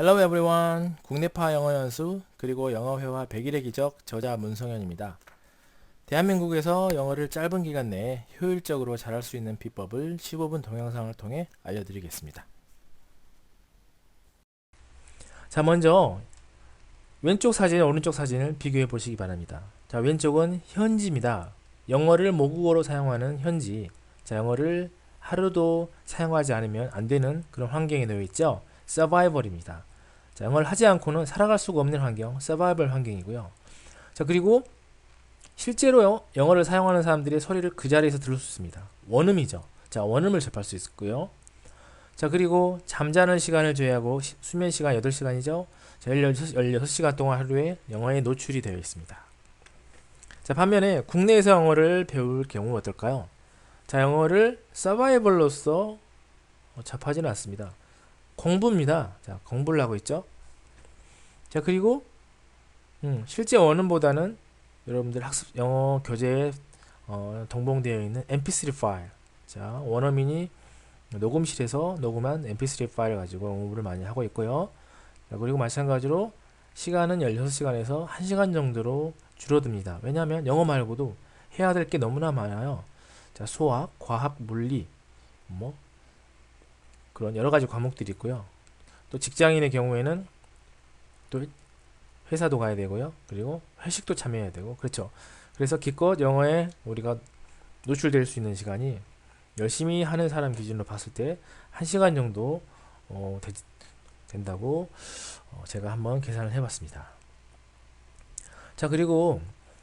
Hello everyone. 국내파 영어 연수 그리고 영어 회화 100일의 기적 저자 문성현입니다. 대한민국에서 영어를 짧은 기간 내에 효율적으로 잘할 수 있는 비법을 15분 동영상을 통해 알려드리겠습니다. 자 먼저 왼쪽 사진, 오른쪽 사진을 비교해 보시기 바랍니다. 자 왼쪽은 현지입니다. 영어를 모국어로 사용하는 현지. 자 영어를 하루도 사용하지 않으면 안 되는 그런 환경에 놓여 있죠. 서바이벌입니다. 자, 영어를 하지 않고는 살아갈 수가 없는 환경, 서바이벌 환경이고요. 자, 그리고 실제로 영어를 사용하는 사람들의 소리를 그 자리에서 들을 수 있습니다. 원음이죠. 자, 원음을 접할 수 있고요. 자, 그리고 잠자는 시간을 제외하고 시- 수면 시간 8시간이죠. 자, 16, 시간 동안 하루에 영어에 노출이 되어 있습니다. 자, 반면에 국내에서 영어를 배울 경우 어떨까요? 자, 영어를 서바이벌로서 어, 접하지는 않습니다. 공부입니다. 자, 공부를 하고 있죠. 자, 그리고 음, 실제 원음보다는 여러분들 학습 영어 교재에 어, 동봉되어 있는 mp3 파일. 자, 원어민이 녹음실에서 녹음한 mp3 파일을 가지고 공부를 많이 하고 있고요. 자, 그리고 마찬가지로 시간은 16시간에서 1시간 정도로 줄어듭니다. 왜냐하면 영어 말고도 해야 될 게 너무나 많아요. 자, 수학, 과학, 물리, 뭐 그런 여러 가지 과목들이 있고요. 또 직장인의 경우에는 또 회사도 가야 되고요. 그리고 회식도 참여해야 되고 그렇죠. 그래서 기껏 영어에 우리가 노출될 수 있는 시간이 열심히 하는 사람 기준으로 봤을 때 1시간 정도 어, 되, 된다고 어, 제가 한번 계산을 해봤습니다. 자 그리고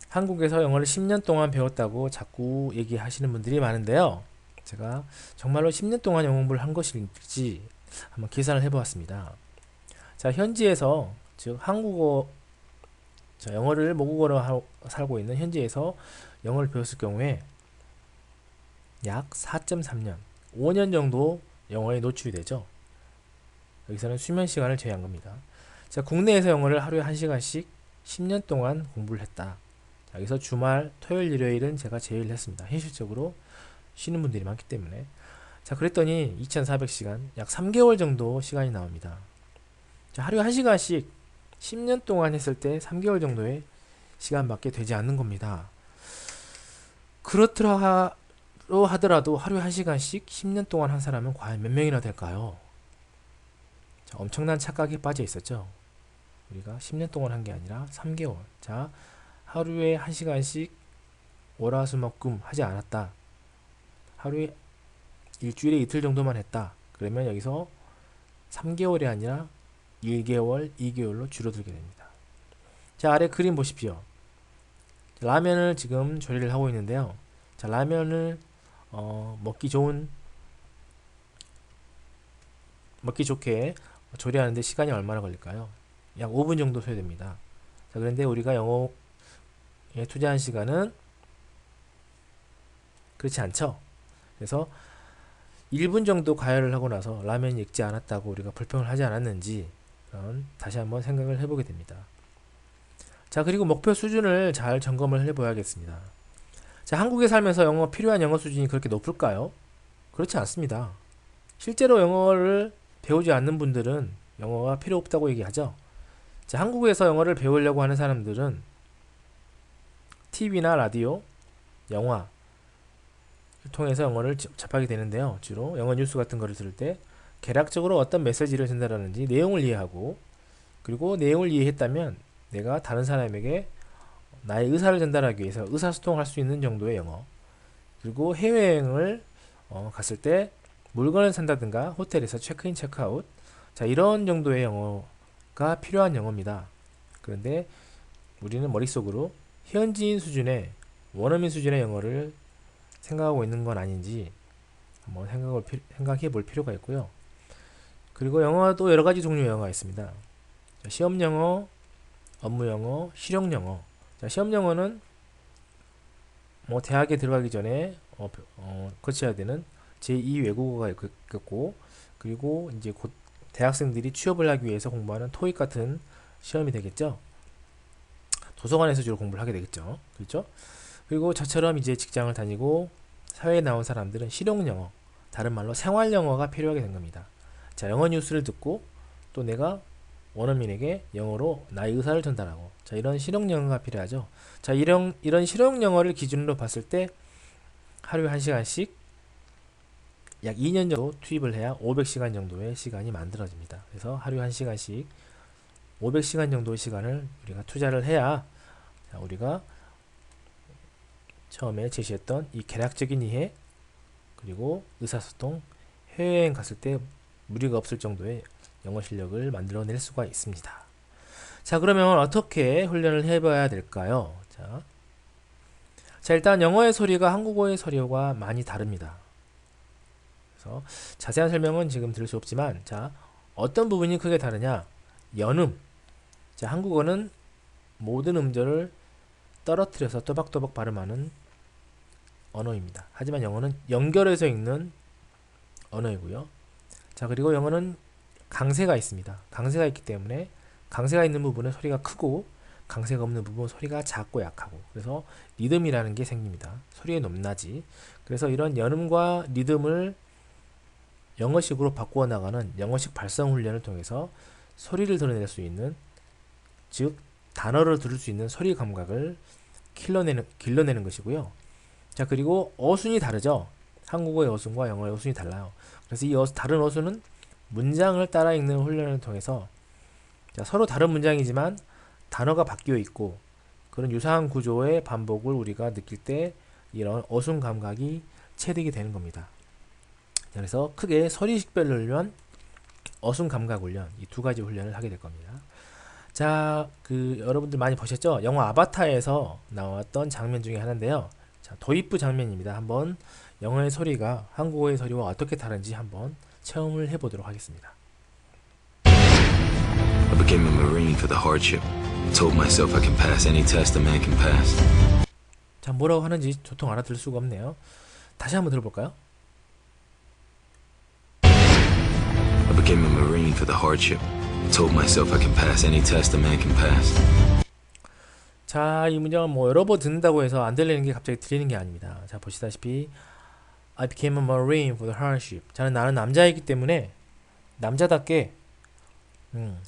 한국에서 영어를 10년 동안 배웠다고 자꾸 얘기하시는 분들이 많은데요. 제가 정말로 10년 동안 영어 공부를 한 것일지 한번 계산을 해보았습니다. 자, 현지에서 즉 한국어 자, 영어를 모국어로 하, 살고 있는 현지에서 영어를 배웠을 경우에 약 4.3년, 5년 정도 영어에 노출이 되죠. 여기서는 수면 시간을 제외한 겁니다. 자, 국내에서 영어를 하루에 1시간씩 10년 동안 공부를 했다. 자, 여기서 주말, 토요일, 일요일은 제가 제일 했습니다. 현실적으로 쉬는 분들이 많기 때문에. 자 그랬더니 2400시간 약 3개월 정도 시간이 나옵니다. 자 하루에 1시간씩 10년 동안 했을 때 3개월 정도의 시간밖에 되지 않는 겁니다. 그렇더라 하더라도 하루에 1시간씩 10년 동안 한 사람은 과연 몇 명이나 될까요? 자, 엄청난 착각에 빠져 있었죠. 우리가 10년 동안 한 게 아니라 3개월. 자 하루에 1시간씩 월화수목금 하지 않았다 하루에 일주일에 이틀 정도만 했다. 그러면 여기서 3개월이 아니라 1개월, 2개월로 줄어들게 됩니다. 자, 아래 그림 보십시오. 라면을 지금 조리를 하고 있는데요. 자, 라면을 어, 먹기 좋은 먹기 좋게 조리하는데 시간이 얼마나 걸릴까요? 약 5분 정도 소요됩니다. 자, 그런데 우리가 영어에 투자한 시간은 그렇지 않죠? 그래서 1분 정도 가열을 하고 나서 라면이 익지 않았다고 우리가 불평을 하지 않았는지 다시 한번 생각을 해보게 됩니다. 자 그리고 목표 수준을 잘 점검을 해보야겠습니다. 자 한국에 살면서 영어 필요한 영어 수준이 그렇게 높을까요? 그렇지 않습니다. 실제로 영어를 배우지 않는 분들은 영어가 필요 없다고 얘기하죠. 자 한국에서 영어를 배우려고 하는 사람들은 TV나 라디오, 영화 통해서 영어를 접- 접하게 되는데요. 주로 영어 뉴스 같은 거를 들을 때 개략적으로 어떤 메시지를 전달하는지 내용을 이해하고 그리고 내용을 이해했다면 내가 다른 사람에게 나의 의사를 전달하기 위해서 의사소통할 수 있는 정도의 영어 그리고 해외여행을 어, 갔을 때 물건을 산다든가 호텔에서 체크인 체크아웃 자 이런 정도의 영어가 필요한 영어입니다. 그런데 우리는 머릿속으로 현지인 수준의 원어민 수준의 영어를 생각하고 있는 건 아닌지 한번 생각을 피- 생각해 볼 필요가 있고요. 그리고 영어도 여러 가지 종류의 영어가 있습니다. 자, 시험 영어, 업무 영어, 실용 영어. 자, 시험 영어는 뭐 대학에 들어가기 전에 어, 어, 거쳐야 되는 제2 외국어가 있- 있겠고 그리고 이제 곧 대학생들이 취업을 하기 위해서 공부하는 토익 같은 시험이 되겠죠. 도서관에서 주로 공부를 하게 되겠죠. 그렇죠? 그리고 저처럼 이제 직장을 다니고 사회에 나온 사람들은 실용 영어, 다른 말로 생활 영어가 필요하게 된 겁니다. 자, 영어 뉴스를 듣고 또 내가 원어민에게 영어로 나의 의사를 전달하고 자 이런 실용 영어가 필요하죠. 자 이런 이런 실용 영어를 기준으로 봤을 때 하루에 한 시간씩 약 2년 정도 투입을 해야 500시간 정도의 시간이 만들어집니다. 그래서 하루에 한 시간씩 500시간 정도의 시간을 우리가 투자를 해야 자, 우리가 처음에 제시했던 이 개략적인 이해 그리고 의사소통 해외여행 갔을 때 무리가 없을 정도의 영어 실력을 만들어낼 수가 있습니다. 자 그러면 어떻게 훈련을 해봐야 될까요? 자, 자 일단 영어의 소리가 한국어의 소리와 많이 다릅니다. 그래서 자세한 설명은 지금 들을 수 없지만 자 어떤 부분이 크게 다르냐 연음 자 한국어는 모든 음절을 떨어뜨려서 또박또박 발음하는 언어입니다. 하지만 영어는 연결해서 읽는 언어이고요. 자 그리고 영어는 강세가 있습니다. 강세가 있기 때문에 강세가 있는 부분은 소리가 크고 강세가 없는 부분은 소리가 작고 약하고 그래서 리듬이라는 게 생깁니다. 소리의 높낮이 그래서 이런 연음과 리듬을 영어식으로 바꾸어 나가는 영어식 발성 훈련을 통해서 소리를 드러낼 수 있는 즉 단어를 들을 수 있는 소리 감각을 길러내는, 길러내는 것이고요. 자 그리고 어순이 다르죠. 한국어의 어순과 영어의 어순이 달라요. 그래서 이 어수, 다른 어순은 문장을 따라 읽는 훈련을 통해서 자, 서로 다른 문장이지만 단어가 바뀌어 있고 그런 유사한 구조의 반복을 우리가 느낄 때 이런 어순 감각이 체득이 되는 겁니다. 그래서 크게 소리 식별 훈련, 어순 감각 훈련 이 두 가지 훈련을 하게 될 겁니다. 자, 그 여러분들 많이 보셨죠? 영화 아바타에서 나왔던 장면 중에 하나인데요. 자, 도입부 장면입니다. 한번 영어의 소리가 한국어의 소리와 어떻게 다른지 한번 체험을 해 보도록 하겠습니다. I became a Marine for the hardship. Told myself I can pass any test a man can pass. 자, 뭐라고 하는지 도통 알아들을 수가 없네요. 다시 한번 들어볼까요? I became a Marine for the hardship. Told myself I can pass any test a man can pass. 자, 이 문장은 뭐 여러 번 듣는다고 해서 안 들리는 게 갑자기 들리는 게 아닙니다. 자, 보시다시피 I became a marine for the hardship. 저는 나는 남자이기 때문에 남자답게 음,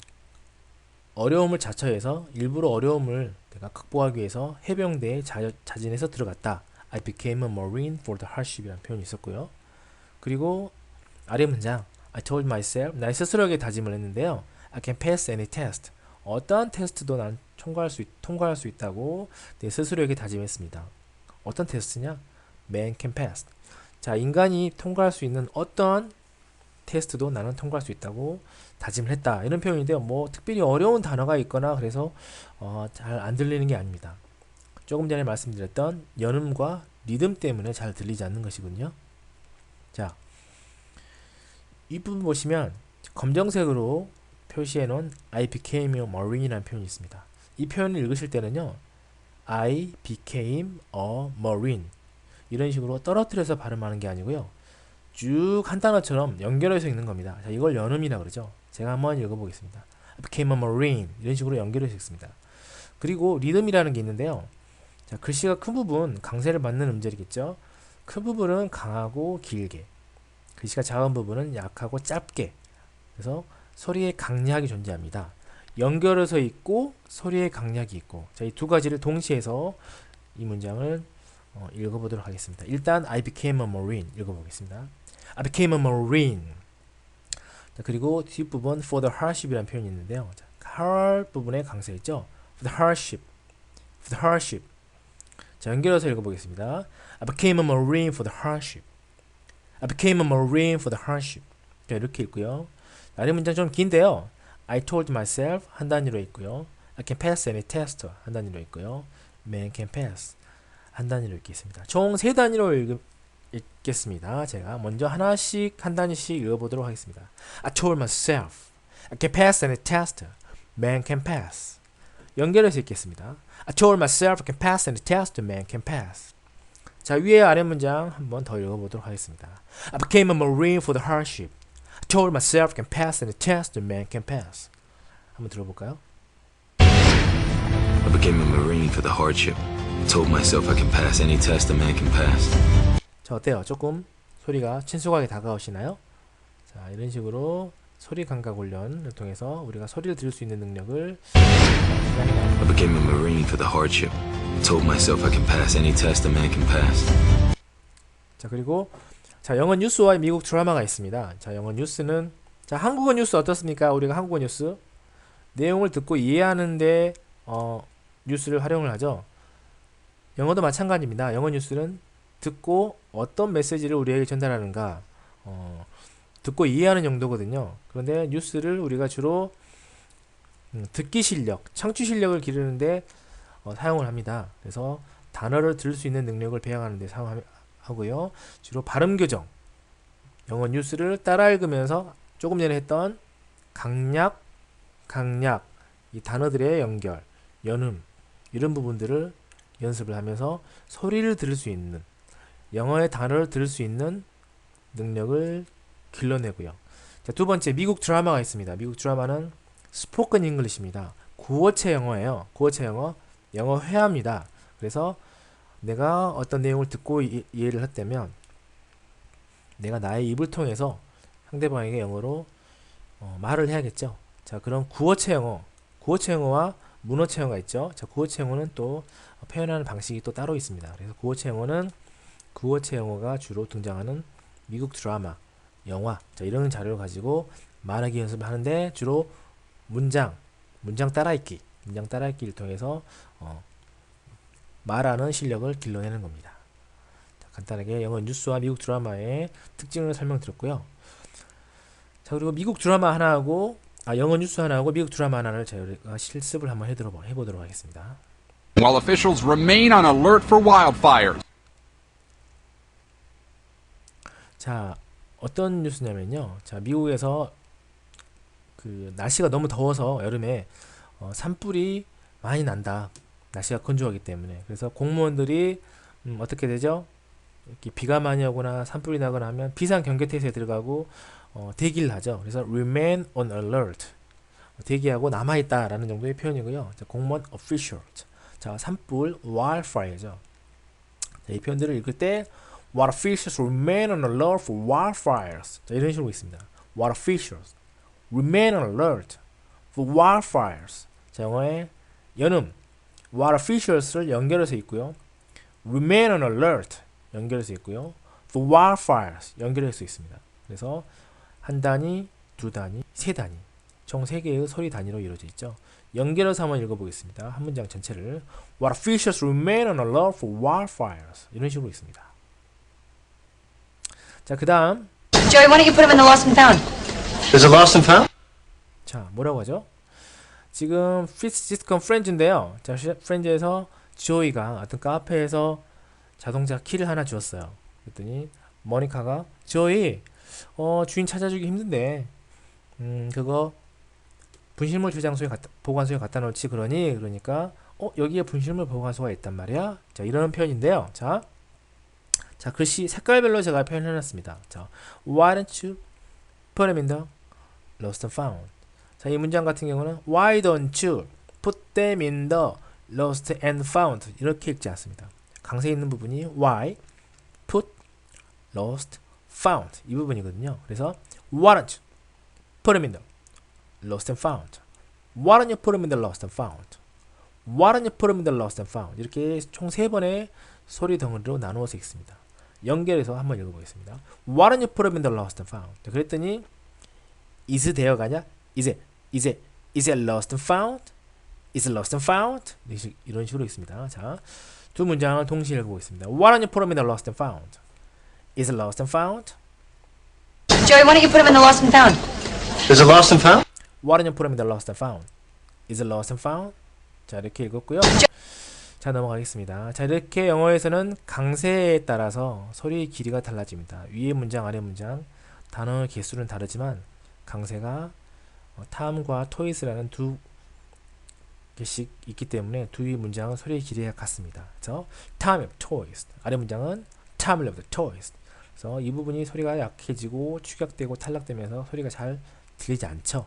어려움을 자처해서 일부러 어려움을 내가 극복하기 위해서 해병대에 자, 자진해서 들어갔다. I became a marine for the hardship이라는 표현이 있었고요. 그리고 아래 문장 I told myself 나 스스로에게 다짐을 했는데요. I can pass any test. 어떠한 테스트도 난 통과할 수, 있, 통과할 수 있다고 내 스스로에게 다짐했습니다. 어떤 테스트냐? Man can pass. 자, 인간이 통과할 수 있는 어떤 테스트도 나는 통과할 수 있다고 다짐을 했다. 이런 표현인데요. 뭐 특별히 어려운 단어가 있거나 그래서 어, 잘 안 들리는 게 아닙니다. 조금 전에 말씀드렸던 연음과 리듬 때문에 잘 들리지 않는 것이군요. 자, 이 부분 보시면 검정색으로 표시해 놓은 I became a marine이라는 표현이 있습니다. 이 표현을 읽으실 때는요. I became a marine 이런 식으로 떨어뜨려서 발음하는 게 아니고요. 쭉 한 단어처럼 연결해서 읽는 겁니다. 자, 이걸 연음이라 그러죠. 제가 한번 읽어보겠습니다. I became a marine 이런 식으로 연결해서 읽습니다. 그리고 리듬이라는 게 있는데요. 자, 글씨가 큰 부분 강세를 받는 음절이겠죠. 큰 부분은 강하고 길게 글씨가 작은 부분은 약하고 짧게 그래서 소리의 강약이 존재합니다. 연결해서 있고 소리의 강약이 있고 자, 이두 가지를 동시에 해서 이 문장을 어, 읽어보도록 하겠습니다. 일단 I became a marine 읽어보겠습니다. I became a marine 자, 그리고 뒷부분 for the hardship이라는 표현이 있는데요. 자, hard 부분에 강세 있죠? for the hardship for the hardship 자, 연결해서 읽어보겠습니다. I became a marine for the hardship I became a marine for the hardship 자, 이렇게 읽고요. 아래 문장 좀 긴데요. I told myself 한 단위로 있고요. I can pass any test 한 단위로 있고요. Man can pass 한 단위로 읽겠습니다. 총 세 단위로 읽, 읽겠습니다. 제가 먼저 하나씩 한 단위씩 읽어보도록 하겠습니다. I told myself I can pass any test. Man can pass. 연결해서 읽겠습니다. I told myself I can pass any test. Man can pass. 자 위에 아래 문장 한번 더 읽어보도록 하겠습니다. I became a marine for the hardship. I told myself I can pass any test. Man can pass. 한번 들어볼까요? I became a Marine for the hardship. Told myself I can pass any test a man can pass. 자 어때요? 조금 소리가 친숙하게 다가오시나요? 자 이런 식으로 소리 감각 훈련을 통해서 우리가 소리를 들을 수 있는 능력을 I became a Marine for the hardship. Told myself I can pass any test a man can pass. 자 그리고 자 영어 뉴스와 미국 드라마가 있습니다. 자 영어 뉴스는 자 한국어 뉴스 어떻습니까? 우리가 한국어 뉴스 내용을 듣고 이해하는데 어, 뉴스를 활용을 하죠. 영어도 마찬가지입니다. 영어 뉴스는 듣고 어떤 메시지를 우리에게 전달하는가 어, 듣고 이해하는 용도거든요. 그런데 뉴스를 우리가 주로 음, 듣기 실력, 창취 실력을 기르는데 어, 사용을 합니다. 그래서 단어를 들을 수 있는 능력을 배양하는 데 사용 하고요. 주로 발음 교정, 영어 뉴스를 따라 읽으면서 조금 전에 했던 강약, 강약, 이 단어들의 연결, 연음 이런 부분들을 연습을 하면서 소리를 들을 수 있는 영어의 단어를 들을 수 있는 능력을 길러내고요. 자, 두 번째 미국 드라마가 있습니다. 미국 드라마는 스포큰 잉글리시입니다. 구어체 영어예요. 구어체 영어, 영어 회화입니다. 그래서 내가 어떤 내용을 듣고 이, 이해를 했다면 내가 나의 입을 통해서 상대방에게 영어로 어, 말을 해야겠죠. 자, 그런 구어체 영어, 구어체 영어와 문어체 영어가 있죠. 자, 구어체 영어는 또 표현하는 방식이 또 따로 있습니다. 그래서 구어체 영어는 구어체 영어가 주로 등장하는 미국 드라마, 영화, 자, 이런 자료를 가지고 말하기 연습을 하는데 주로 문장, 문장 따라읽기, 문장 따라읽기를 통해서 어, 말하는 실력을 길러내는 겁니다. 자, 간단하게 영어 뉴스와 미국 드라마의 특징을 설명드렸고요. 자 그리고 미국 드라마 하나하고 아 영어 뉴스 하나하고 미국 드라마 하나를 저희가 실습을 한번 해들어 해보도록 하겠습니다. while officials remain on alert for wildfires. 자 어떤 뉴스냐면요. 자 미국에서 그 날씨가 너무 더워서 여름에 어, 산불이 많이 난다. 날씨가 건조하기 때문에 그래서 공무원들이 음, 어떻게 되죠? 이렇게 비가 많이 오거나 산불이 나거나 하면 비상 경계태세에 들어가고 어, 대기를 하죠. 그래서 remain on alert 대기하고 남아 있다라는 정도의 표현이고요. 자, 공무원 officials 자 산불 wildfire죠. 자, 이 표현들을 읽을 때 Water officials remain on alert for wildfires. 자, 이런 식으로 있습니다. Water officials remain on alert for wildfires. 자, 영어의 연음 Water officials를 연결해서 있고요. Remain on alert 연결해서 있고요. For wildfires 연결해서 있습니다. 그래서 한 단위, 두 단위, 세 단위 총 세 개의 소리 단위로 이루어져 있죠. 연결해서 한번 읽어보겠습니다. 한 문장 전체를 Water officials remain on alert for wildfires 이런 식으로 있습니다. 자, 그 다음 Joey, why don't you put him in the lost and found? Is it lost and found? 자, 뭐라고 하죠? 지금 피스 시스컴 프렌즈인데요. 자, 시- 프렌즈에서 조이가 어떤 카페에서 자동차 키를 하나 주었어요. 그랬더니 모니카가 조이, 어, 주인 찾아주기 힘든데, 음, 그거 분실물 저장소에 갖다, 보관소에 갖다 놓지 그러니 그러니까 어 여기에 분실물 보관소가 있단 말이야. 자 이런 표현인데요. 자, 자 글씨 색깔별로 제가 표현해 놨습니다. 자, Why don't you put them in the lost and found? 자, 이 문장 같은 경우는 Why don't you put them in the lost and found? 이렇게 읽지 않습니다. 강세 있는 부분이 Why put lost found 이 부분이거든요. 그래서 Why don't you put them in the lost and found? Why don't you put them in the lost and found? Why don't you put them in the lost and found? 이렇게 총 세 번의 소리 덩어리로 나누어서 읽습니다. 연결해서 한번 읽어보겠습니다. Why don't you put them in the lost and found? 자, 그랬더니 is 되어가냐? it, is it, is it lost and found? is it lost and found? 이런 식- 식으로 있습니다. 자, 두 문장을 동시에 읽어보겠습니다. Why don't you put them in the lost and found? is it lost and found? Joey, why don't you put him in the lost and found? Is it lost and found? Why don't you put them in the lost and found? Is it lost and found? 자 이렇게 읽었고요. 자 넘어가겠습니다. 자 이렇게 영어에서는 강세에 따라서 소리의 길이가 달라집니다. 위의 문장 아래 문장 단어 개수는 다르지만 강세가 어, 탐과 토이스라는 두 개씩 있기 때문에 두 위 문장은 소리의 길이가 같습니다. 그래서 time of 아래 문장은 time of the toys 그래서 이 부분이 소리가 약해지고 축약되고 탈락되면서 소리가 잘 들리지 않죠.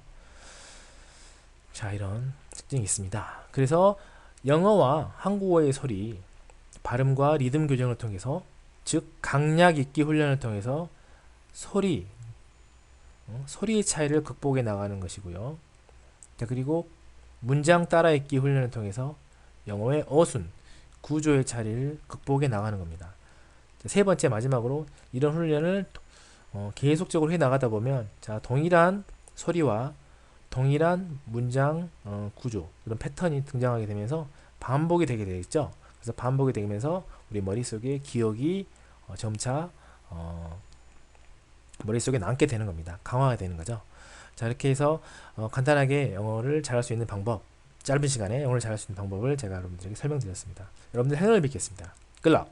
자, 이런 특징이 있습니다. 그래서 영어와 한국어의 소리, 발음과 리듬 교정을 통해서, 즉 강약 읽기 훈련을 통해서 소리, 어, 소리의 차이를 극복해 나가는 것이고요. 자, 그리고 문장 따라읽기 훈련을 통해서 영어의 어순, 구조의 차이를 극복해 나가는 겁니다. 자, 세 번째 마지막으로 이런 훈련을 어, 계속적으로 해 나가다 보면 자 동일한 소리와 동일한 문장 어, 구조 이런 패턴이 등장하게 되면서 반복이 되게 되겠죠. 그래서 반복이 되면서 우리 머릿속에 기억이 어, 점차 어, 머릿속에 남게 되는 겁니다. 강화가 되는 거죠. 자 이렇게 해서 어, 간단하게 영어를 잘할 수 있는 방법 짧은 시간에 영어를 잘할 수 있는 방법을 제가 여러분들에게 설명드렸습니다. 여러분들 행운을 뵙겠습니다. 끌라